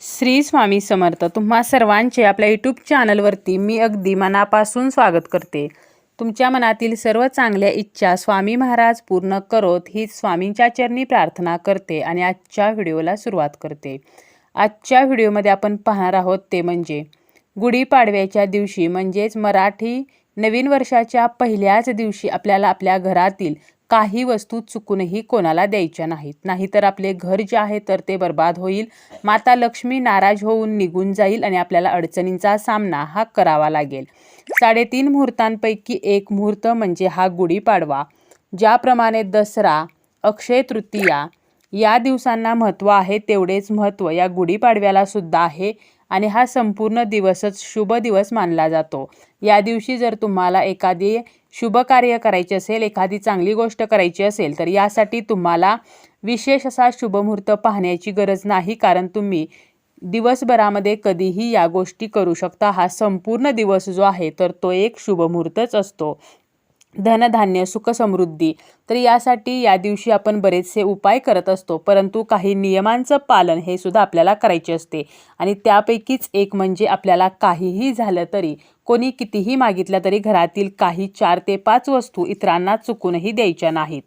श्री स्वामी समर्थ. तुम्हा सर्वांचे आपल्या यूट्यूब चॅनलवरती मी अगदी मनापासून स्वागत करते. तुमच्या मनातील सर्व चांगल्या इच्छा स्वामी महाराज पूर्ण करोत ही स्वामींच्या चरणी प्रार्थना करते आणि आजच्या व्हिडिओला सुरुवात करते. आजच्या व्हिडिओमध्ये आपण पाहणार आहोत ते म्हणजे गुढीपाडव्याच्या दिवशी म्हणजेच मराठी नवीन वर्षाच्या पहिल्याच दिवशी आपल्याला आपल्या घरातील काही वस्तू चुकूनही कोणाला द्यायच्या नाहीत. नाहीतर आपले घर जे आहे तर ते बर्बाद होईल. माता लक्ष्मी नाराज होऊन निघून जाईल आणि आपल्याला अडचणींचा सामना हा करावा लागेल. साडेतीन मुहूर्तांपैकी एक मुहूर्त म्हणजे हा गुढीपाडवा ज्याप्रमाणे दसरा अक्षय तृतीया या दिवसांना महत्त्व आहे तेवढेच महत्त्व या गुढीपाडव्याला सुद्धा आहे. आणि हा संपूर्ण दिवसच शुभ दिवस मानला जातो. या दिवशी जर तुम्हाला एखादी शुभ कार्य करायचे असेल एखादी चांगली गोष्ट करायची असेल तर यासाठी तुम्हाला विशेष असा शुभमुहूर्त पाहण्याची गरज नाही कारण तुम्ही दिवसभरामध्ये कधीही या गोष्टी करू शकता. हा संपूर्ण दिवस जो आहे तर तो एक शुभमुहूर्तच असतो. धनधान्य सुखसमृद्धी तर यासाठी या दिवशी आपण बरेचसे उपाय करत असतो. परंतु काही नियमांचं पालन हे सुद्धा आपल्याला करायचे असते. आणि त्यापैकीच एक म्हणजे आपल्याला काहीही झालं तरी कोणी कितीही मागितलं तरी घरातील काही चार ते पाच वस्तू इतरांना चुकूनही द्यायच्या नाहीत.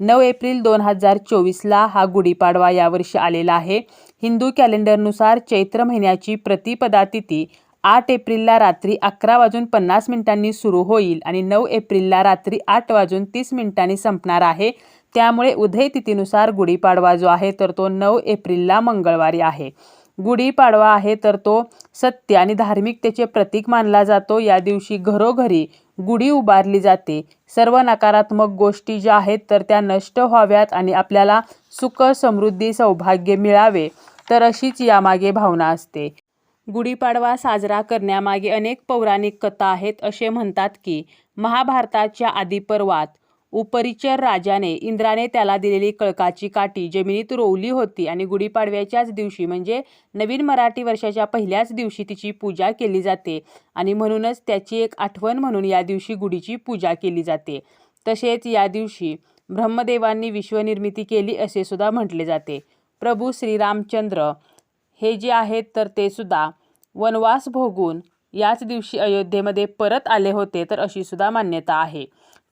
नऊ एप्रिल दोन हजार चोवीसला हा गुढीपाडवा यावर्षी आलेला आहे. हिंदू कॅलेंडरनुसार चैत्र महिन्याची प्रतिपदा तिथी आठ एप्रिलला रात्री अकरा वाजून पन्नास मिनिटांनी सुरू होईल आणि नऊ एप्रिलला रात्री आठ वाजून तीस मिनिटांनी संपणार आहे. त्यामुळे उदय तिथीनुसार गुढीपाडवा जो आहे तर तो नऊ एप्रिलला मंगळवारी आहे. गुढीपाडवा आहे तर तो सत्य आणि धार्मिकतेचे प्रतीक मानला जातो. या दिवशी घरोघरी गुढी उभारली जाते. सर्व नकारात्मक गोष्टी ज्या आहेत तर त्या नष्ट व्हाव्यात आणि आपल्याला सुख समृद्धी सौभाग्य मिळावे तर अशीच यामागे भावना असते. गुढीपाडवा साजरा करण्यामागे अनेक पौराणिक कथा आहेत असे म्हणतात की महाभारताच्या आदिपर्वात उपरिचर राजाने इंद्राने त्याला दिलेली कळकाची काठी जमिनीत रोवली होती आणि गुढीपाडव्याच्याच दिवशी म्हणजे नवीन मराठी वर्षाच्या पहिल्याच दिवशी तिची पूजा केली जाते आणि म्हणूनच त्याची एक आठवण म्हणून या दिवशी गुढीची पूजा केली जाते. तसेच या दिवशी ब्रह्मदेवांनी विश्वनिर्मिती केली असे सुद्धा म्हटले जाते. प्रभू श्रीरामचंद्र हे जे आहेत तर ते सुद्धा वनवास भोगून याच दिवशी अयोध्येमध्ये परत आले होते तर अशी सुद्धा मान्यता आहे.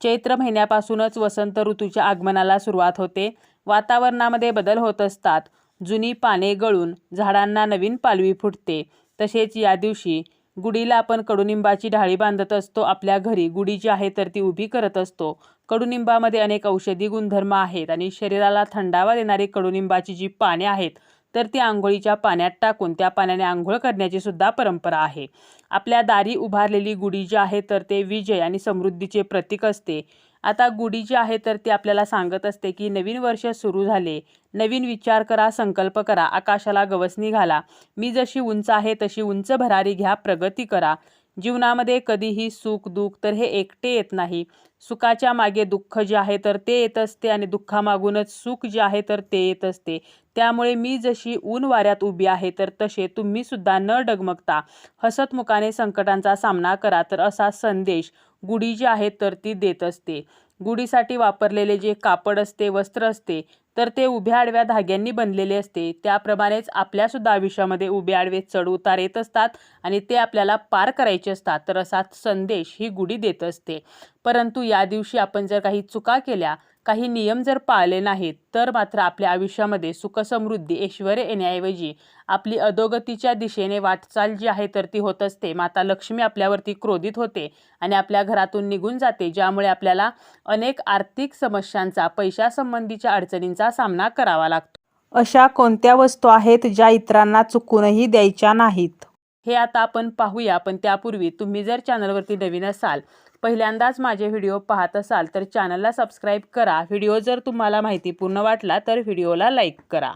चैत्र महिन्यापासूनच वसंत ऋतूच्या आगमनाला सुरुवात होते. वातावरणामध्ये बदल होत असतात. जुनी पाने गळून झाडांना नवीन पालवी फुटते. तसेच या दिवशी गुढीला आपण कडुनिंबाची ढाळी बांधत असतो. आपल्या घरी गुढी जी आहे तर ती उभी करत असतो. कडुनिंबामध्ये अनेक औषधी गुणधर्म आहेत आणि शरीराला थंडावा देणारी कडुनिंबाची जी पाने आहेत तर ती आंघोळीच्या पाण्यात टाकून त्या पाण्याने आंघोळ करण्याची सुद्धा परंपरा आहे. आपल्या दारी उभारलेली गुढी जी आहे तर ते विजय आणि समृद्धीचे प्रतीक असते. आता गुढी जी आहे तर ती आपल्याला सांगत असते की नवीन वर्ष सुरू झाले. नवीन विचार करा संकल्प करा आकाशाला गवसणी घाला मी जशी उंच आहे तशी उंच भरारी घ्या प्रगती करा. जीवनामध्ये कधीही सुख दुःख तर हे एकटे येत नाही. सुखाच्या मागे दुःख जे आहे तर ते येत असते आणि दुःखामागूनच सुख जे आहे तर ते येत असते. त्यामुळे मी जशी ऊन वाऱ्यात उभी आहे तर तसे तुम्ही सुद्धा न डगमगता हसतमुखाने संकटांचा सामना करा. तर असा संदेश गुढी जी आहे तर ती देत असते. गुढीसाठी वापरलेले जे कापड असते वस्त्र असते तर ते उभ्या आडव्या धाग्यांनी बनलेले असते. त्याप्रमाणेच आपल्यासुद्धा आयुष्यामध्ये उभे आडवे चढ उतार येत असतात आणि ते आपल्याला पार करायचे असतात. तर असा संदेश ही गुढी देत असते. परंतु या दिवशी आपण जर काही चुका केल्या काही नियम जर पाळले नाहीत तर मात्र आपल्या आयुष्यामध्ये सुखसमृद्धी ऐश्वर येण्याऐवजी आपली अधोगतीच्या दिशेने वाटचाल जी आहे तर ती होत असते. माता लक्ष्मी आपल्यावरती क्रोधित होते आणि आपल्या घरातून निघून जाते ज्यामुळे आपल्याला अनेक आर्थिक समस्यांचा पैशासंबंधीच्या अडचणींचा सामना करावा लागतो. अशा कोणत्या वस्तू आहेत ज्या इतरांना चुकूनही द्यायच्या नाहीत? हे आता आपण पाहूया. पण त्यापूर्वी तुम्ही जर चॅनलवरती नवीन असाल पहिल्यांदाच माझे व्हिडिओ पाहत असाल तर चॅनलला सबस्क्राईब करा. व्हिडिओ जर तुम्हाला माहितीपूर्ण वाटला तर व्हिडिओला लाईक करा.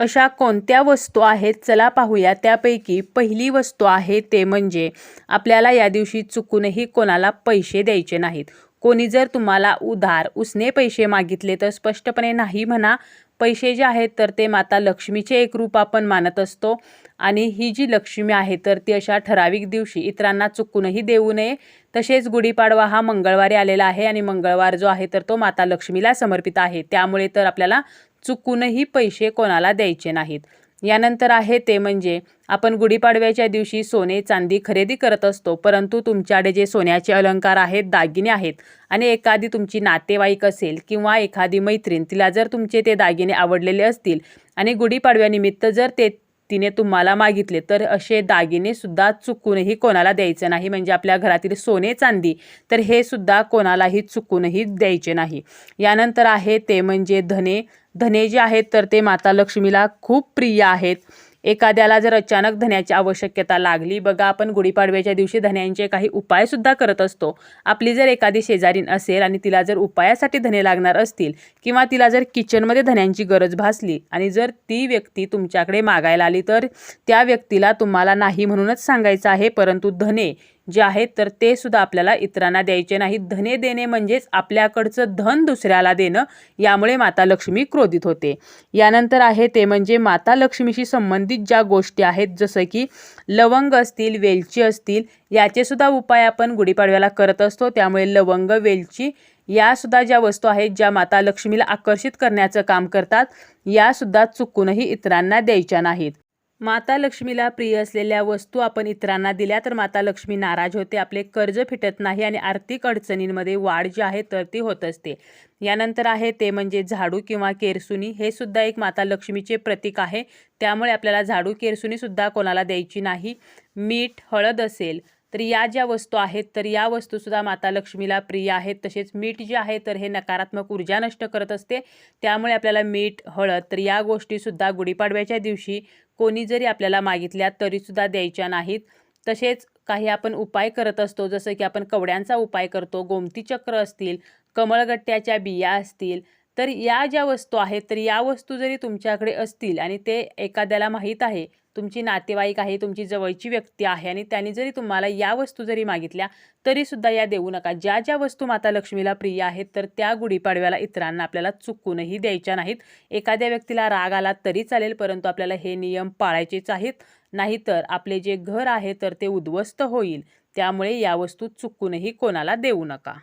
अशा कोणत्या वस्तू आहेत? चला पाहूया. त्यापैकी पहिली वस्तू आहे ते म्हणजे आपल्याला या दिवशी चुकूनही कोणाला पैसे द्यायचे नाहीत. कोणी जर तुम्हाला उधार उसने पैसे मागितले तर स्पष्टपणे नाही म्हणा. पैसे जे आहेत तर ते माता लक्ष्मीचे एक रूप आपण मानत असतो. आणि ही जी लक्ष्मी आहे तर ती अशा ठराविक दिवशी इतरांना चुकूनही देऊ नये. तसेच गुढीपाडवा हा मंगळवारी आलेला आहे आणि मंगळवार जो आहे तर तो माता लक्ष्मीला समर्पित आहे. त्यामुळे तर आपल्याला चुकूनही पैसे कोणाला द्यायचे नाहीत. यानंतर आहे ते म्हणजे आपण गुढीपाडव्याच्या दिवशी सोने चांदी खरेदी करत असतो परंतु तुमच्याकडे जे सोन्याचे अलंकार आहेत दागिने आहेत आणि एखादी तुमची नातेवाईक असेल किंवा एखादी मैत्रीण तिला जर तुमचे ते दागिने आवडलेले असतील आणि गुढीपाडव्यानिमित्त जर ते तिने तुम्हाला मागितले तर असे दागिने सुद्धा चुकूनही कोणाला द्यायचं नाही. म्हणजे आपल्या घरातील सोने चांदी तर हे सुद्धा कोणालाही चुकूनही द्यायचे नाही. यानंतर आहे ते म्हणजे धने धने जे आहेत तर ते माता लक्ष्मीला खूप प्रिय आहेत. एखाद्याला जर अचानक धन्याची आवश्यकता लागली बघा आपण गुढीपाडव्याच्या दिवशी धन्यांचे काही उपायसुद्धा करत असतो. आपली जर एखादी शेजारीन असेल आणि तिला जर उपायासाठी धने लागणार असतील किंवा तिला जर किचनमध्ये धन्यांची गरज भासली आणि जर ती व्यक्ती तुमच्याकडे मागायला आली तर त्या व्यक्तीला तुम्हाला नाही म्हणूनच सांगायचं आहे परंतु धने जे आहेत तर ते सुद्धा आपल्याला इतरांना द्यायचे नाहीत. धने देणे म्हणजेच आपल्याकडचं धन दुसऱ्याला देणं यामुळे माता लक्ष्मी क्रोधित होते. यानंतर आहे ते म्हणजे माता लक्ष्मीशी संबंधित ज्या गोष्टी आहेत जसं की लवंग असतील वेलची असतील याचेसुद्धा उपाय आपण गुढीपाडव्याला करत असतो. त्यामुळे लवंग वेलची यासुद्धा ज्या वस्तू आहेत ज्या माता लक्ष्मीला आकर्षित करण्याचं काम करतात यासुद्धा चुकूनही इतरांना द्यायच्या नाहीत. माता लक्ष्मीला प्रिय असलेल्या वस्तू आपण इतरांना दिल्या तर माता लक्ष्मी नाराज होते आपले कर्ज फिटत नाही आणि आर्थिक अडचणींमध्ये वाढ जी आहे तर ती होत असते. यानंतर आहे ते म्हणजे झाडू किंवा केरसुनी हे सुद्धा एक माता लक्ष्मीचे प्रतीक आहे. त्यामुळे आपल्याला झाडू केरसुनीसुद्धा कोणाला द्यायची नाही. मीठ हळद असेल तर या ज्या वस्तू आहेत तर या वस्तूसुद्धा माता लक्ष्मीला प्रिय आहेत. तसेच मीठ जे आहे तर हे नकारात्मक ऊर्जा नष्ट करत असते. त्यामुळे आपल्याला मीठ हळद तर या गोष्टीसुद्धा गुढीपाडव्याच्या दिवशी कोणी जरी आपल्याला मागितल्या तरीसुद्धा द्यायच्या नाहीत. तसेच काही आपण उपाय करत असतो जसं की आपण कवड्यांचा उपाय करतो गोमती चक्र असतील कमळगट्ट्याच्या बिया असतील तर या ज्या वस्तू आहेत तर या वस्तू जरी तुमच्याकडे असतील आणि ते एखाद्याला माहीत आहे तुमची नातेवाईक आहे तुमची जवळची व्यक्ती आहे आणि त्यांनी जरी तुम्हाला या वस्तू जरी मागितल्या तरीसुद्धा या देऊ नका. ज्या ज्या वस्तू माता लक्ष्मीला प्रिय आहेत तर त्या गुढीपाडव्याला इतरांना आपल्याला चुकूनही द्यायच्या नाहीत. एखाद्या व्यक्तीला राग आला तरी चालेल परंतु आपल्याला हे नियम पाळायचेच आहेत. नाहीतर आपले जे घर आहे तर ते उद्ध्वस्त होईल. त्यामुळे या वस्तू चुकूनही कोणाला देऊ नका.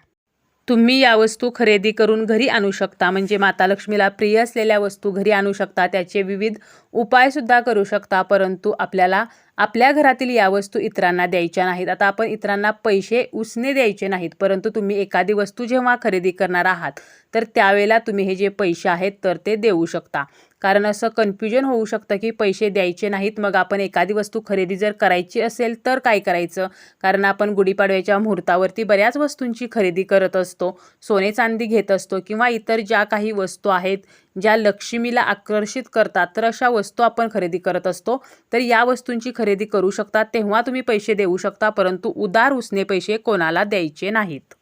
तुम्ही या वस्तू खरेदी करून घरी आणू शकता. म्हणजे माता लक्ष्मीला प्रिय असलेल्या वस्तू घरी आणू शकता. त्याचे विविध उपायसुद्धा करू शकता. परंतु आपल्याला आपल्या घरातील या वस्तू इतरांना द्यायच्या नाहीत. आता आपण इतरांना पैसे उसने द्यायचे नाहीत. परंतु तुम्ही एखादी वस्तू जेव्हा खरेदी करणार आहात तर त्यावेळेला तुम्ही हे जे पैसे आहेत तर ते देऊ शकता. कारण असं कन्फ्युजन होऊ शकतं की पैसे द्यायचे नाहीत मग आपण एखादी वस्तू खरेदी जर करायची असेल तर काय करायचं? कारण आपण गुढीपाडव्याच्या मुहूर्तावरती बऱ्याच वस्तूंची खरेदी करत असतो सोने चांदी घेत असतो किंवा इतर ज्या काही वस्तू आहेत ज्या लक्ष्मीला आकर्षित करतात तर अशा वस्तू आपण खरेदी करत असतो. तर या वस्तूंची खरेदी करू शकता तेव्हा तुम्ही पैसे देऊ शकता परंतु उदार उसने पैसे कोणाला द्यायचे नाहीत.